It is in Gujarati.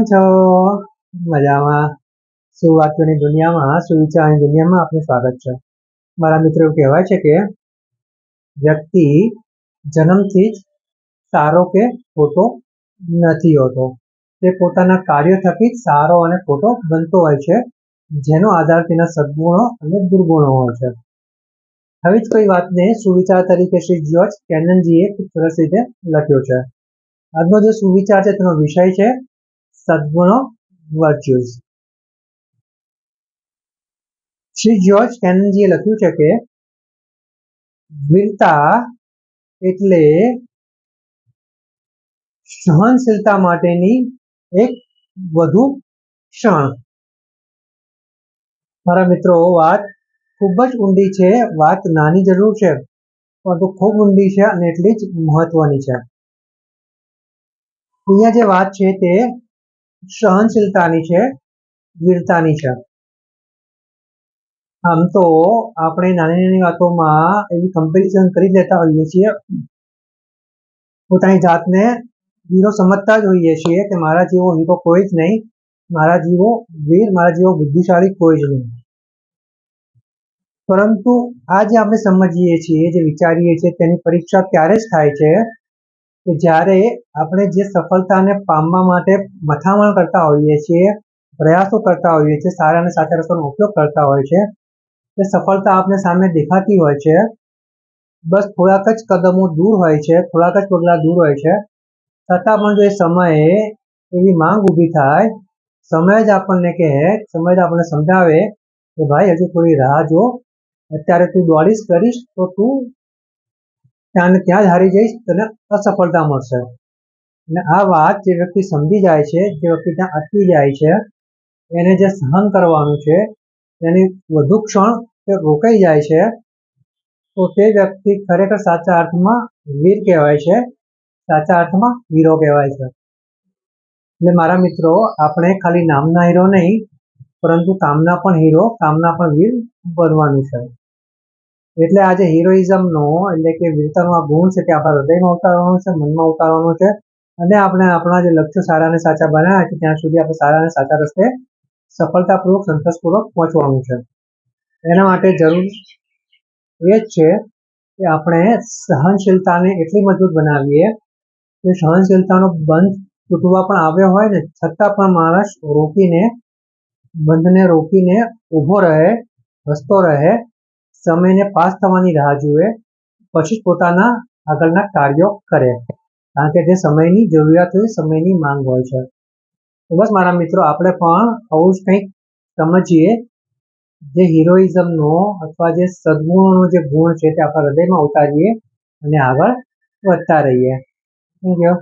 કેમ છો? મજામાં. સુવાક્યોની દુનિયામાં, સુવિચારની દુનિયામાં આપનું સ્વાગત છે. મારા મિત્રો એવું કહેવાય છે કે વ્યક્તિ જન્મથી જ સારો કે ખોટો નથી હોતો. તે પોતાના કાર્ય થકી જ સારો અને ખોટો બનતો હોય છે, જેનો આધાર તેના સદગુણો અને દુર્ગુણો હોય છે. હવે જ કોઈ વાતને સુવિચાર તરીકે શ્રી જ્યોર્જ કેનનજીએ ખૂબ સરસ રીતે લખ્યો છે. આજનો જે સુવિચાર છે તેનો વિષય છે સદગુણો વર્ચ્યુઝ શ્રી જ્યોર્જ કેનનજીએ લખ્યું છે કે વીરતા એટલે સહનશીલતા માટેની એક વધુ ક્ષણ. મારા મિત્રો, વાત ખૂબ જ ઊંડી છે, વાત નાની જરૂર છે, પરંતુ ખૂબ ઊંડી છે અને એટલી જ મહત્વની છે. અહીંયા જે વાત છે તે સહનશીલતાની છે, વીરતાની છે. આમ તો આપણે નાની નાની વાતોમાં એવી કમ્પેરિઝન કરી દેતા હોઈએ છીએ. પોતાની જાતને હીરો સમજતા જ હોઈએ છીએ કે મારા જેવો હીરો કોઈ જ નહીં. મારા જેવો વીર, મારા જેવો બુદ્ધિશાળી કોઈ જ નહીં. પરંતુ આ જે આપણે સમજીએ છીએ, જે વિચારીએ છીએ, તેની પરીક્ષા ત્યારે જ થાય છે કે જ્યારે આપણે જે સફળતાને પામવા માટે મથામણ કરતા હોઈએ છીએ, પ્રયાસો કરતા હોઈએ છીએ, સારા અને સાચા રસ્તાનો ઉપયોગ કરતા હોય છે તે સફળતા આપણે સામે દેખાતી હોય છે. બસ થોડાક જ કદમો દૂર હોય છે, થોડાક જ પગલાં દૂર હોય છે. છતાં પણ જો એ સમયે એવી માંગ ઊભી થાય, સમય જ આપણને કહે, સમય જ આપણને સમજાવે કે ભાઈ હજુ થોડી રાહ જો, અત્યારે તું દોડીશ, કરીશ, તો તું ત્યાં ત્યાં જ હારી જઈશ, તને અસફળતા મળશે. અને આ વાત જે વ્યક્તિ સમજી જાય છે, જે વ્યક્તિ ત્યાં અટકી જાય છે, એને જે સહન કરવાનું છે, એની વધુ ક્ષણ તે રોકાઈ જાય છે, તો તે વ્યક્તિ ખરેખર સાચા અર્થમાં વીર કહેવાય છે, સાચા અર્થમાં હીરો કહેવાય છે. એટલે મારા મિત્રો, આપણે ખાલી નામના હીરો નહીં, પરંતુ કામના પણ હીરો, કામના પણ વીર બનવાનું છે. એટલે આજે હિરોઇઝમનો એટલે કે વીરતાનો આ ગુણ છે તે આપણા હૃદયમાં ઉતારવાનો છે, મનમાં ઉતારવાનો છે અને આપણે આપણા જે લક્ષ્યો સારા સાચા બનાવ્યા છે, ત્યાં સુધી આપણે સારા સાચા રસ્તે સફળતાપૂર્વક, સંતોષપૂર્વક પહોંચવાનું છે. એના માટે જરૂર એ જ છે કે આપણે સહનશીલતાને એટલી મજબૂત બનાવીએ કે સહનશીલતાનો બંધ તૂટવા પણ આવ્યો હોય ને, છતાં પણ માણસ રોકીને, બંધને રોકીને ઊભો રહે હસતો રહે સમયને પાસ થવાની રાહ જુએ, પછી જ પોતાના આગળના કાર્યો કરે. કારણ કે તે સમયની જરૂરિયાત હોય, સમયની માંગ હોય છે. તો બસ મારા મિત્રો, આપણે પણ આવું જ કંઈક સમજીએ. જે હિરોઇઝમનો અથવા જે સદગુણોનો જે ગુણ છે તે આપણા હૃદયમાં ઉતારીએ અને આગળ વધતા રહીએ. Thank you